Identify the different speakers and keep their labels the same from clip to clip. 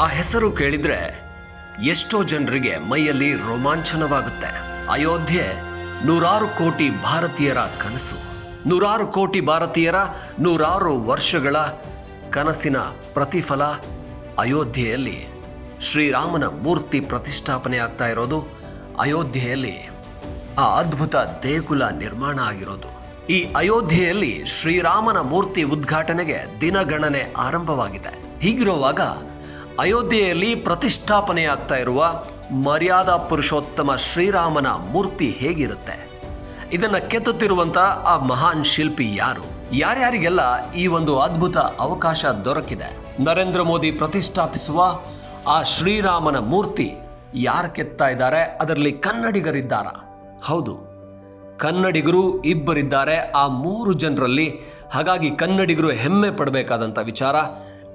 Speaker 1: ಆ ಹೆಸರು ಕೇಳಿದ್ರೆ ಎಷ್ಟೋ ಜನರಿಗೆ ಮೈಯಲ್ಲಿ ರೋಮಾಂಚನವಾಗುತ್ತೆ. ಅಯೋಧ್ಯೆ ನೂರಾರು ಕೋಟಿ ಭಾರತೀಯರ ಕನಸು. ನೂರಾರು ಕೋಟಿ ಭಾರತೀಯರ ನೂರಾರು ವರ್ಷಗಳ ಕನಸಿನ ಪ್ರತಿಫಲ ಅಯೋಧ್ಯೆಯಲ್ಲಿ ಶ್ರೀರಾಮನ ಮೂರ್ತಿ ಪ್ರತಿಷ್ಠಾಪನೆ ಆಗ್ತಾ ಇರೋದು, ಅಯೋಧ್ಯೆಯಲ್ಲಿ ಆ ಅದ್ಭುತ ದೇಗುಲ ನಿರ್ಮಾಣ ಆಗಿರೋದು. ಈ ಅಯೋಧ್ಯೆಯಲ್ಲಿ ಶ್ರೀರಾಮನ ಮೂರ್ತಿ ಉದ್ಘಾಟನೆಗೆ ದಿನಗಣನೆ ಆರಂಭವಾಗಿದೆ. ಹೀಗಿರುವಾಗ ಅಯೋಧ್ಯೆಯಲ್ಲಿ ಪ್ರತಿಷ್ಠಾಪನೆಯಾಗ್ತಾ ಇರುವ ಮರ್ಯಾದಾ ಪುರುಷೋತ್ತಮ ಶ್ರೀರಾಮನ ಮೂರ್ತಿ ಹೇಗಿರುತ್ತೆ? ಇದನ್ನ ಕೆತ್ತುತ್ತಿರುವಂಥ ಆ ಮಹಾನ್ ಶಿಲ್ಪಿ ಯಾರು? ಯಾರ್ಯಾರಿಗೆಲ್ಲ ಈ ಒಂದು ಅದ್ಭುತ ಅವಕಾಶ ದೊರಕಿದೆ? ನರೇಂದ್ರ ಮೋದಿ ಪ್ರತಿಷ್ಠಾಪಿಸುವ ಆ ಶ್ರೀರಾಮನ ಮೂರ್ತಿ ಯಾರು ಕೆತ್ತಾ ಇದ್ದಾರೆ? ಅದರಲ್ಲಿ ಕನ್ನಡಿಗರಿದ್ದಾರ? ಹೌದು, ಕನ್ನಡಿಗರು ಇಬ್ಬರಿದ್ದಾರೆ. ಆ ಮೂರು ಜನರಲ್ಲಿ ಹಾಗಾಗಿ ಕನ್ನಡಿಗರು ಹೆಮ್ಮೆ ಪಡಬೇಕಾದಂಥ ವಿಚಾರ.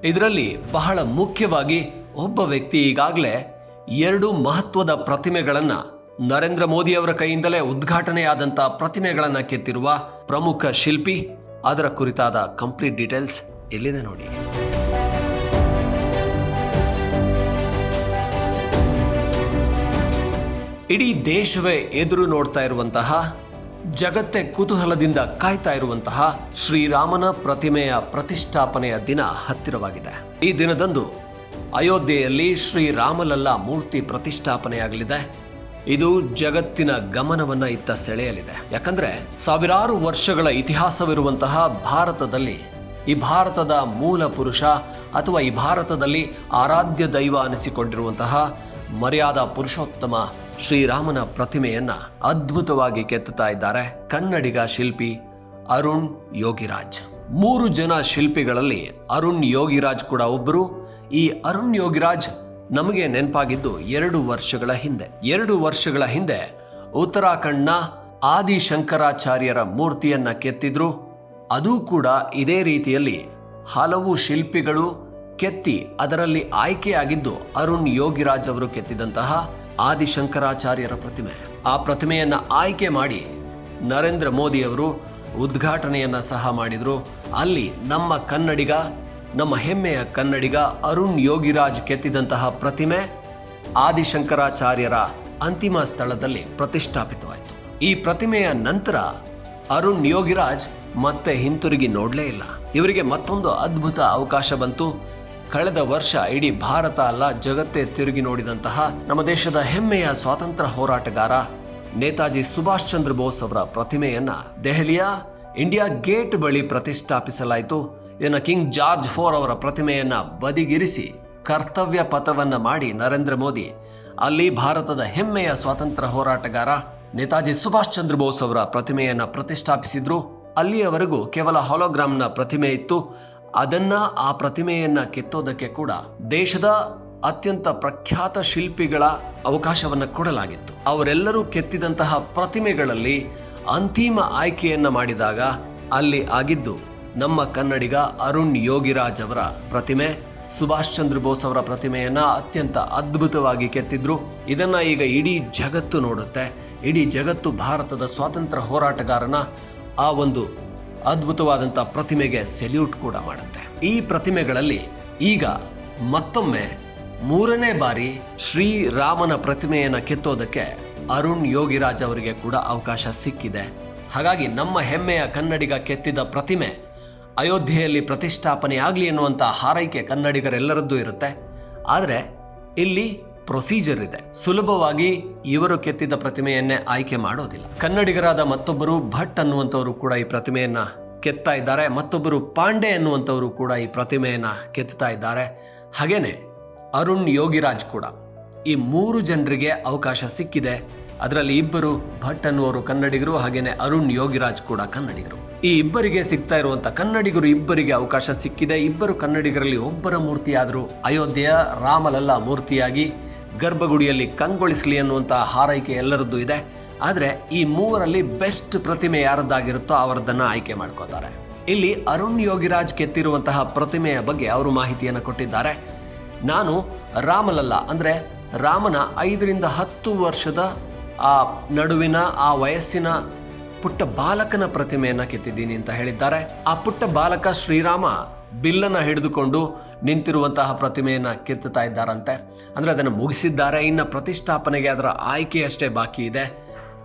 Speaker 1: ಇದರಲ್ಲಿ ಬಹಳ ಮುಖ್ಯವಾಗಿ ಒಬ್ಬ ವ್ಯಕ್ತಿ ಈಗಾಗಲೇ ಎರಡು ಮಹತ್ವದ ಪ್ರತಿಮೆಗಳನ್ನು ನರೇಂದ್ರ ಮೋದಿ ಅವರ ಕೈಯಿಂದಲೇ ಉದ್ಘಾಟನೆಯಾದಂಥ ಪ್ರತಿಮೆಗಳನ್ನು ಕೆತ್ತಿರುವ ಪ್ರಮುಖ ಶಿಲ್ಪಿ. ಅದರ ಕುರಿತಾದ ಕಂಪ್ಲೀಟ್ ಡೀಟೇಲ್ಸ್ ಎಲ್ಲಿದೆ ನೋಡಿ. ಇಡೀ ದೇಶವೇ ಎದುರು ನೋಡ್ತಾ ಇರುವಂತಹ ಜಗತ್ತೇ ಕುತೂಹಲದಿಂದ ಕಾಯ್ತಾ ಇರುವಂತಹ ಶ್ರೀರಾಮನ ಪ್ರತಿಮೆಯ ಪ್ರತಿಷ್ಠಾಪನೆಯ ದಿನ ಹತ್ತಿರವಾಗಿದೆ. ಈ ದಿನದಂದು ಅಯೋಧ್ಯೆಯಲ್ಲಿ ಶ್ರೀರಾಮಲಲ್ಲ ಮೂರ್ತಿ ಪ್ರತಿಷ್ಠಾಪನೆಯಾಗಲಿದೆ. ಇದು ಜಗತ್ತಿನ ಗಮನವನ್ನ ಇತ್ತ ಸೆಳೆಯಲಿದೆ. ಯಾಕಂದ್ರೆ ಸಾವಿರಾರು ವರ್ಷಗಳ ಇತಿಹಾಸವಿರುವಂತಹ ಭಾರತದಲ್ಲಿ ಈ ಭಾರತದ ಮೂಲ ಪುರುಷ ಅಥವಾ ಈ ಭಾರತದಲ್ಲಿ ಆರಾಧ್ಯ ದೈವ ಅನಿಸಿಕೊಂಡಿರುವಂತಹ ಮರ್ಯಾದಾ ಪುರುಷೋತ್ತಮ ಶ್ರೀರಾಮನ ಪ್ರತಿಮೆಯನ್ನ ಅದ್ಭುತವಾಗಿ ಕೆತ್ತುತ್ತಾ ಇದ್ದಾರೆ ಕನ್ನಡಿಗ ಶಿಲ್ಪಿ ಅರುಣ್ ಯೋಗಿರಾಜ್. ಮೂರು ಜನ ಶಿಲ್ಪಿಗಳಲ್ಲಿ ಅರುಣ್ ಯೋಗಿರಾಜ್ ಕೂಡ ಒಬ್ಬರು ಈ ಅರುಣ್ ಯೋಗಿರಾಜ್ ನಮಗೆ ನೆನಪಾಗಿದ್ದು ಎರಡು ವರ್ಷಗಳ ಹಿಂದೆ. ಎರಡು ವರ್ಷಗಳ ಹಿಂದೆ ಉತ್ತರಾಖಂಡ್ನ ಆದಿಶಂಕರಾಚಾರ್ಯರ ಮೂರ್ತಿಯನ್ನ ಕೆತ್ತಿದ್ರು. ಅದೂ ಕೂಡ ಇದೇ ರೀತಿಯಲ್ಲಿ ಹಲವು ಶಿಲ್ಪಿಗಳು ಕೆತ್ತಿ ಅದರಲ್ಲಿ ಆಯ್ಕೆಯಾಗಿದ್ದು ಅರುಣ್ ಯೋಗಿರಾಜ್ ಅವರು ಕೆತ್ತಿದಂತಹ ಆದಿಶಂಕರಾಚಾರ್ಯರ ಪ್ರತಿಮೆ. ಆ ಪ್ರತಿಮೆಯನ್ನ ಆಯ್ಕೆ ಮಾಡಿ ನರೇಂದ್ರ ಮೋದಿ ಅವರು ಉದ್ಘಾಟನೆಯನ್ನ ಸಹ ಮಾಡಿದ್ರು. ಅಲ್ಲಿ ನಮ್ಮ ಕನ್ನಡಿಗ, ನಮ್ಮ ಹೆಮ್ಮೆಯ ಕನ್ನಡಿಗ ಅರುಣ್ ಯೋಗಿರಾಜ್ ಕೆತ್ತಿದಂತಹ ಪ್ರತಿಮೆ ಆದಿಶಂಕರಾಚಾರ್ಯರ ಅಂತಿಮ ಸ್ಥಳದಲ್ಲಿ ಪ್ರತಿಷ್ಠಾಪಿತವಾಯಿತು. ಈ ಪ್ರತಿಮೆಯ ನಂತರ ಅರುಣ್ ಯೋಗಿರಾಜ್ ಮತ್ತೆ ಹಿಂತಿರುಗಿ ನೋಡಲೇ ಇಲ್ಲ. ಇವರಿಗೆ ಮತ್ತೊಂದು ಅದ್ಭುತ ಅವಕಾಶ ಬಂತು. ಕಳೆದ ವರ್ಷ ಇಡೀ ಭಾರತ ಅಲ್ಲ, ಜಗತ್ತೇ ತಿರುಗಿ ನೋಡಿದಂತಹ ನಮ್ಮ ದೇಶದ ಹೆಮ್ಮೆಯ ಸ್ವಾತಂತ್ರ್ಯ ಹೋರಾಟಗಾರ ನೇತಾಜಿ ಸುಭಾಷ್ ಚಂದ್ರ ಬೋಸ್ ಅವರ ಪ್ರತಿಮೆಯನ್ನ ದೆಹಲಿಯ ಇಂಡಿಯಾ ಗೇಟ್ ಬಳಿ ಪ್ರತಿಷ್ಠಾಪಿಸಲಾಯಿತು. ಇದನ್ನು ಕಿಂಗ್ ಜಾರ್ಜ್ ಫೋರ್ ಅವರ ಪ್ರತಿಮೆಯನ್ನ ಬದಿಗಿರಿಸಿ ಕರ್ತವ್ಯ ಪಥವನ್ನ ಮಾಡಿ ನರೇಂದ್ರ ಮೋದಿ. ಅಲ್ಲಿ ಭಾರತದ ಹೆಮ್ಮೆಯ ಸ್ವಾತಂತ್ರ್ಯ ಹೋರಾಟಗಾರ ನೇತಾಜಿ ಸುಭಾಷ್ ಚಂದ್ರ ಬೋಸ್ ಅವರ ಪ್ರತಿಮೆಯನ್ನು ಪ್ರತಿಷ್ಠಾಪಿಸಿದ್ರು. ಅಲ್ಲಿಯವರೆಗೂ ಕೇವಲ ಹಾಲೋಗ್ರಾಮ್ನ ಪ್ರತಿಮೆ ಇತ್ತು. ಅದನ್ನ ಆ ಪ್ರತಿಮೆಯನ್ನ ಕೆತ್ತೋದಕ್ಕೆ ಕೂಡ ದೇಶದ ಅತ್ಯಂತ ಪ್ರಖ್ಯಾತ ಶಿಲ್ಪಿಗಳ ಅವಕಾಶವನ್ನ ಕೊಡಲಾಗಿತ್ತು. ಅವರೆಲ್ಲರೂ ಕೆತ್ತಿದಂತಹ ಪ್ರತಿಮೆಗಳಲ್ಲಿ ಅಂತಿಮ ಆಯ್ಕೆಯನ್ನ ಮಾಡಿದಾಗ ಅಲ್ಲಿ ಆಗಿದ್ದು ನಮ್ಮ ಕನ್ನಡಿಗ ಅರುಣ್ ಯೋಗಿರಾಜ್ ಅವರ ಪ್ರತಿಮೆ, ಸುಭಾಷ್ ಚಂದ್ರ ಬೋಸ್ ಅವರ ಪ್ರತಿಮೆಯನ್ನ ಅತ್ಯಂತ ಅದ್ಭುತವಾಗಿ ಕೆತ್ತಿದ್ರು. ಇದನ್ನ ಈಗ ಇಡೀ ಜಗತ್ತು ನೋಡುತ್ತೆ. ಇಡೀ ಜಗತ್ತು ಭಾರತದ ಸ್ವಾತಂತ್ರ್ಯ ಹೋರಾಟಗಾರನ ಆ ಒಂದು ಅದ್ಭುತವಾದಂಥ ಪ್ರತಿಮೆಗೆ ಸೆಲ್ಯೂಟ್ ಕೂಡ ಮಾಡುತ್ತೆ. ಈ ಪ್ರತಿಮೆಗಳಲ್ಲಿ ಈಗ ಮತ್ತೊಮ್ಮೆ ಮೂರನೇ ಬಾರಿ ಶ್ರೀರಾಮನ ಪ್ರತಿಮೆಯನ್ನು ಕೆತ್ತೋದಕ್ಕೆ ಅರುಣ್ ಯೋಗಿರಾಜ್ ಅವರಿಗೆ ಕೂಡ ಅವಕಾಶ ಸಿಕ್ಕಿದೆ. ಹಾಗಾಗಿ ನಮ್ಮ ಹೆಮ್ಮೆಯ ಕನ್ನಡಿಗ ಕೆತ್ತಿದ ಪ್ರತಿಮೆ ಅಯೋಧ್ಯೆಯಲ್ಲಿ ಪ್ರತಿಷ್ಠಾಪನೆ ಆಗಲಿ ಎನ್ನುವಂಥ ಹಾರೈಕೆ ಕನ್ನಡಿಗರೆಲ್ಲರದ್ದು ಇರುತ್ತೆ. ಆದರೆ ಇಲ್ಲಿ ಪ್ರೊಸೀಜರ್ ಇದೆ. ಸುಲಭವಾಗಿ ಇವರು ಕೆತ್ತಿದ ಪ್ರತಿಮೆಯನ್ನೇ ಆಯ್ಕೆ ಮಾಡೋದಿಲ್ಲ. ಕನ್ನಡಿಗರಾದ ಮತ್ತೊಬ್ಬರು ಭಟ್ ಅನ್ನುವಂಥವರು ಕೂಡ ಈ ಪ್ರತಿಮೆಯನ್ನ ಕೆತ್ತಾ ಇದ್ದಾರೆ. ಮತ್ತೊಬ್ಬರು ಪಾಂಡೆ ಅನ್ನುವಂಥವರು ಕೂಡ ಈ ಪ್ರತಿಮೆಯನ್ನು ಕೆತ್ತಾ ಇದ್ದಾರೆ. ಹಾಗೇನೆ ಅರುಣ್ ಯೋಗಿರಾಜ್ ಕೂಡ. ಈ ಮೂರು ಜನರಿಗೆ ಅವಕಾಶ ಸಿಕ್ಕಿದೆ. ಅದರಲ್ಲಿ ಇಬ್ಬರು ಭಟ್ ಅನ್ನುವರು ಕನ್ನಡಿಗರು, ಹಾಗೇನೆ ಅರುಣ್ ಯೋಗಿರಾಜ್ ಕೂಡ ಕನ್ನಡಿಗರು. ಈ ಇಬ್ಬರಿಗೆ ಸಿಗ್ತಾ ಇರುವಂತ ಕನ್ನಡಿಗರು ಇಬ್ಬರಿಗೆ ಅವಕಾಶ ಸಿಕ್ಕಿದೆ. ಇಬ್ಬರು ಕನ್ನಡಿಗರಲ್ಲಿ ಒಬ್ಬರ ಮೂರ್ತಿಯಾದರೂ ಅಯೋಧ್ಯೆಯ ರಾಮಲಲ್ಲ ಮೂರ್ತಿಯಾಗಿ ಗರ್ಭಗುಡಿಯಲ್ಲಿ ಕಂಗೊಳಿಸಲಿ ಅನ್ನುವಂಥ ಹಾರೈಕೆ ಎಲ್ಲರದ್ದು ಇದೆ. ಆದರೆ ಈ ಮೂವರಲ್ಲಿ ಬೆಸ್ಟ್ ಪ್ರತಿಮೆ ಯಾರದ್ದಾಗಿರುತ್ತೋ ಅವರದನ್ನ ಆಯ್ಕೆ ಮಾಡ್ಕೋತಾರೆ. ಇಲ್ಲಿ ಅರುಣ್ ಯೋಗಿರಾಜ್ ಕೆತ್ತಿರುವಂತಹ ಪ್ರತಿಮೆಯ ಬಗ್ಗೆ ಅವರು ಮಾಹಿತಿಯನ್ನು ಕೊಟ್ಟಿದ್ದಾರೆ. ನಾನು ರಾಮಲಲ್ಲ, ಅಂದರೆ ರಾಮನ ಐದರಿಂದ ಹತ್ತು ವರ್ಷದ ಆ ನಡುವಿನ, ಆ ವಯಸ್ಸಿನ ಪುಟ್ಟ ಬಾಲಕನ ಪ್ರತಿಮೆಯನ್ನು ಕೆತ್ತಿದ್ದೀನಿ ಅಂತ ಹೇಳಿದ್ದಾರೆ. ಆ ಪುಟ್ಟ ಬಾಲಕ ಶ್ರೀರಾಮ ಬಿಲ್ಲನ್ನು ಹಿಡಿದುಕೊಂಡು ನಿಂತಿರುವಂತಹ ಪ್ರತಿಮೆಯನ್ನು ಕೆತ್ತುತ್ತಾ ಇದ್ದಾರಂತೆ. ಅಂದರೆ ಅದನ್ನು ಮುಗಿಸಿದ್ದಾರೆ. ಇನ್ನು ಪ್ರತಿಷ್ಠಾಪನೆಗೆ ಅದರ ಆಯ್ಕೆಯಷ್ಟೇ ಬಾಕಿ ಇದೆ.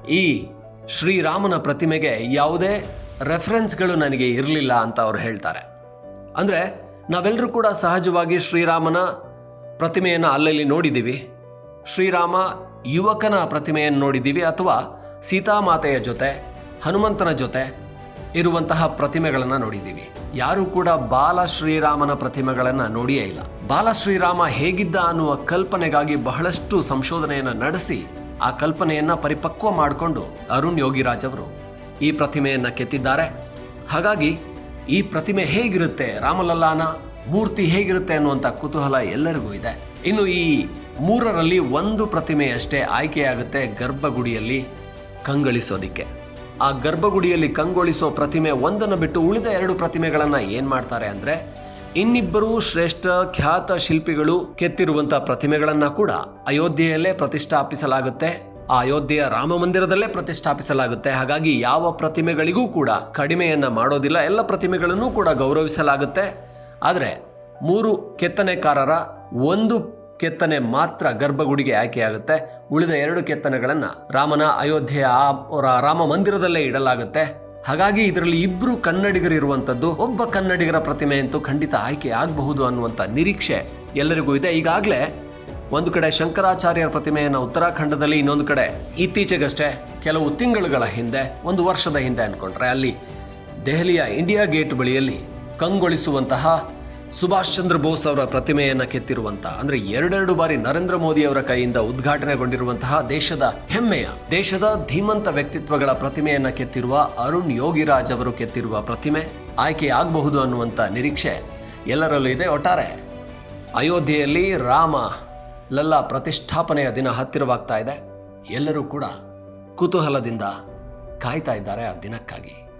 Speaker 1: ಈ ಶ್ರೀರಾಮನ ಪ್ರತಿಮೆಗೆ ಯಾವುದೇ ರೆಫರೆನ್ಸ್ಗಳು ನನಗೆ ಇರಲಿಲ್ಲ ಅಂತ ಅವ್ರು ಹೇಳ್ತಾರೆ. ಅಂದರೆ ನಾವೆಲ್ಲರೂ ಕೂಡ ಸಹಜವಾಗಿ ಶ್ರೀರಾಮನ ಪ್ರತಿಮೆಯನ್ನು ಅಲ್ಲಲ್ಲಿ ನೋಡಿದ್ದೀವಿ. ಶ್ರೀರಾಮ ಯುವಕನ ಪ್ರತಿಮೆಯನ್ನು ನೋಡಿದ್ದೀವಿ ಅಥವಾ ಸೀತಾಮಾತೆಯ ಜೊತೆ, ಹನುಮಂತನ ಜೊತೆ ಇರುವಂತಹ ಪ್ರತಿಮೆಗಳನ್ನು ನೋಡಿದ್ದೀವಿ. ಯಾರು ಕೂಡ ಬಾಲ ಶ್ರೀರಾಮನ ಪ್ರತಿಮೆಗಳನ್ನು ನೋಡಿಯೇ ಇಲ್ಲ. ಬಾಲ ಶ್ರೀರಾಮ ಹೇಗಿದ್ದ ಅನ್ನುವ ಕಲ್ಪನೆಗಾಗಿ ಬಹಳಷ್ಟು ಸಂಶೋಧನೆಯನ್ನು ನಡೆಸಿ ಆ ಕಲ್ಪನೆಯನ್ನ ಪರಿಪಕ್ವ ಮಾಡಿಕೊಂಡು ಅರುಣ್ ಯೋಗಿರಾಜ್ ಅವರು ಈ ಪ್ರತಿಮೆಯನ್ನು ಕೆತ್ತಿದ್ದಾರೆ. ಹಾಗಾಗಿ ಈ ಪ್ರತಿಮೆ ಹೇಗಿರುತ್ತೆ, ರಾಮಲಲ್ಲಾನ ಮೂರ್ತಿ ಹೇಗಿರುತ್ತೆ ಅನ್ನುವಂಥ ಕುತೂಹಲ ಎಲ್ಲರಿಗೂ ಇದೆ. ಇನ್ನು ಈ ಮೂರರಲ್ಲಿ ಒಂದು ಪ್ರತಿಮೆಯಷ್ಟೇ ಆಯ್ಕೆಯಾಗುತ್ತೆ ಗರ್ಭಗುಡಿಯಲ್ಲಿ ಕಂಗೊಳಿಸೋದಿಕ್ಕೆ. ಆ ಗರ್ಭಗುಡಿಯಲ್ಲಿ ಕಂಗೊಳಿಸೋ ಪ್ರತಿಮೆ ಒಂದನ್ನು ಬಿಟ್ಟು ಉಳಿದ ಎರಡು ಪ್ರತಿಮೆಗಳನ್ನು ಏನು ಮಾಡ್ತಾರೆ ಅಂದ್ರೆ ಇನ್ನಿಬ್ಬರು ಶ್ರೇಷ್ಠ ಖ್ಯಾತ ಶಿಲ್ಪಿಗಳು ಕೆತ್ತಿರುವಂತಹ ಪ್ರತಿಮೆಗಳನ್ನ ಕೂಡ ಅಯೋಧ್ಯೆಯಲ್ಲೇ ಪ್ರತಿಷ್ಠಾಪಿಸಲಾಗುತ್ತೆ. ಆ ಅಯೋಧ್ಯೆಯ ರಾಮ ಮಂದಿರದಲ್ಲೇ ಪ್ರತಿಷ್ಠಾಪಿಸಲಾಗುತ್ತೆ. ಹಾಗಾಗಿ ಯಾವ ಪ್ರತಿಮೆಗಳಿಗೂ ಕೂಡ ಕಡಿಮೆಯನ್ನ ಮಾಡೋದಿಲ್ಲ. ಎಲ್ಲ ಪ್ರತಿಮೆಗಳನ್ನು ಕೂಡ ಗೌರವಿಸಲಾಗುತ್ತೆ. ಆದರೆ ಮೂರು ಕೆತ್ತನೆಕಾರರ ಒಂದು ಕೆತ್ತನೆ ಮಾತ್ರ ಗರ್ಭಗುಡಿಗೆ ಆಯ್ಕೆಯಾಗುತ್ತೆ. ಉಳಿದ ಎರಡು ಕೆತ್ತನೆಗಳನ್ನು ರಾಮನ ಅಯೋಧ್ಯೆಯ ರಾಮ ಮಂದಿರದಲ್ಲೇ ಇಡಲಾಗುತ್ತೆ. ಹಾಗಾಗಿ ಇದರಲ್ಲಿ ಇಬ್ರು ಕನ್ನಡಿಗರಿರುವಂಥದ್ದು ಒಬ್ಬ ಕನ್ನಡಿಗರ ಪ್ರತಿಮೆ ಅಂತೂ ಖಂಡಿತ ಆಯ್ಕೆ ಆಗಬಹುದು ಅನ್ನುವಂಥ ನಿರೀಕ್ಷೆ ಎಲ್ಲರಿಗೂ ಇದೆ. ಈಗಾಗಲೇ ಒಂದು ಕಡೆ ಶಂಕರಾಚಾರ್ಯರ ಪ್ರತಿಮೆಯನ್ನು ಉತ್ತರಾಖಂಡದಲ್ಲಿ, ಇನ್ನೊಂದು ಕಡೆ ಇತ್ತೀಚೆಗಷ್ಟೇ ಕೆಲವು ತಿಂಗಳುಗಳ ಹಿಂದೆ, ಒಂದು ವರ್ಷದ ಹಿಂದೆ ಅನ್ಕೊಂಡ್ರೆ ಅಲ್ಲಿ ದೆಹಲಿಯ ಇಂಡಿಯಾ ಗೇಟ್ ಬಳಿಯಲ್ಲಿ ಕಂಗೊಳಿಸುವಂತಹ ಸುಭಾಷ್ ಚಂದ್ರ ಬೋಸ್ ಅವರ ಪ್ರತಿಮೆಯನ್ನು ಕೆತ್ತಿರುವಂತಹ ಅಂದ್ರೆ ಎರಡೆರಡು ಬಾರಿ ನರೇಂದ್ರ ಮೋದಿ ಅವರ ಕೈಯಿಂದ ಉದ್ಘಾಟನೆಗೊಂಡಿರುವಂತಹ ದೇಶದ ಹೆಮ್ಮೆಯ, ದೇಶದ ಧೀಮಂತ ವ್ಯಕ್ತಿತ್ವಗಳ ಪ್ರತಿಮೆಯನ್ನ ಕೆತ್ತಿರುವ ಅರುಣ್ ಯೋಗಿರಾಜ್ ಅವರು ಕೆತ್ತಿರುವ ಪ್ರತಿಮೆ ಆಯ್ಕೆಯಾಗಬಹುದು ಅನ್ನುವಂಥ ನಿರೀಕ್ಷೆ ಎಲ್ಲರಲ್ಲೂ ಇದೆ. ಒಟ್ಟಾರೆ, ಅಯೋಧ್ಯೆಯಲ್ಲಿ ರಾಮ ಲಲ್ಲ ಪ್ರತಿಷ್ಠಾಪನೆಯ ದಿನ ಹತ್ತಿರವಾಗ್ತಾ ಇದೆ. ಎಲ್ಲರೂ ಕೂಡ ಕುತೂಹಲದಿಂದ ಕಾಯ್ತಾ ಇದ್ದಾರೆ ಆ ದಿನಕ್ಕಾಗಿ.